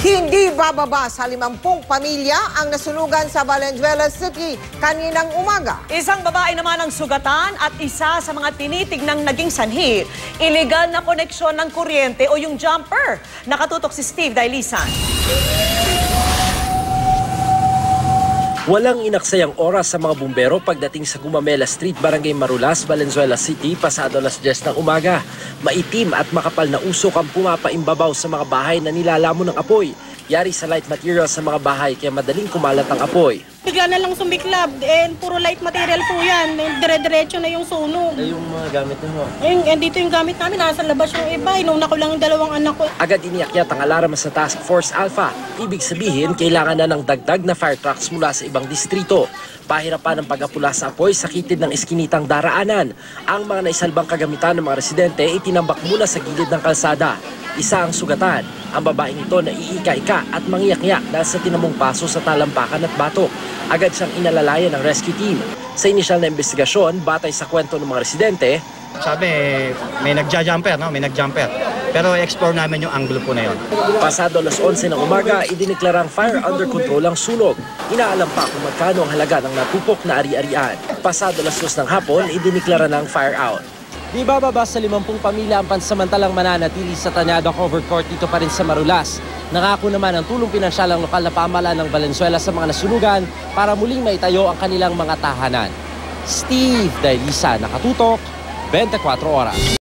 Hindi bababa sa 50 pamilya ang nasunugan sa Valenzuela City kaninang umaga. Isang babae naman ang sugatan at isa sa mga tinitignang naging sanhi. Illegal na koneksyon ng kuryente o yung jumper. Nakatutok si Steve Dailisan. Walang inaksayang oras sa mga bumbero pagdating sa Gumamela Street, Barangay Marulas, Valenzuela City, pasado alas 10 ng umaga. Maitim at makapal na usok ang pumapaimbabaw sa mga bahay na nilalamon ng apoy. Yari sa light material sa mga bahay kaya madaling kumalat ang apoy. Bigla na lang sumiklab, and puro light material po yan. Dire-diretso na yung sunog. yung mga gamit mo? Ayun, and dito yung gamit namin, nasa labas yung iba. Inuna ko lang yung dalawang anak ko. Agad iniakyat ang alarma sa Task Force Alpha. Ibig sabihin, kailangan na ng dagdag na fire trucks mula sa ibang distrito. Pahirapan ang pag-apula sa apoy sa kitid ng eskinitang daraanan. Ang mga naisalbang kagamitan ng mga residente itinambak muna sa gilid ng kalsada. Isa ang sugatan. Ang babaeng ito na iika-ika at mangiyak-ngiyak dahil sa tinamong paso sa talampakan at batok. Agad siyang inalalayan ng rescue team. Sa inisyal na investigasyon, batay sa kwento ng mga residente, Sabi, may nagja-jumper, no? May nag-jumper. Pero explore namin yung angulo po na yun. Pasado alas 11 ng umaga, idineklarang fire under control ang sunog. Inaalam pa kung magkano ang halaga ng natupok na ari-arian. Pasado alas 2 ng hapon, idineklara ng fire out. Di bababa sa 50 pamilya ang pansamantalang mananatili sa Tanyada Cover Court dito pa rin sa Marulas. Nangako naman ang tulong pinansyal ng lokal na pamahalaan ng Valenzuela sa mga nasunugan para muling maitayo ang kanilang mga tahanan. Steve Dailisa, nakatutok, 24 oras.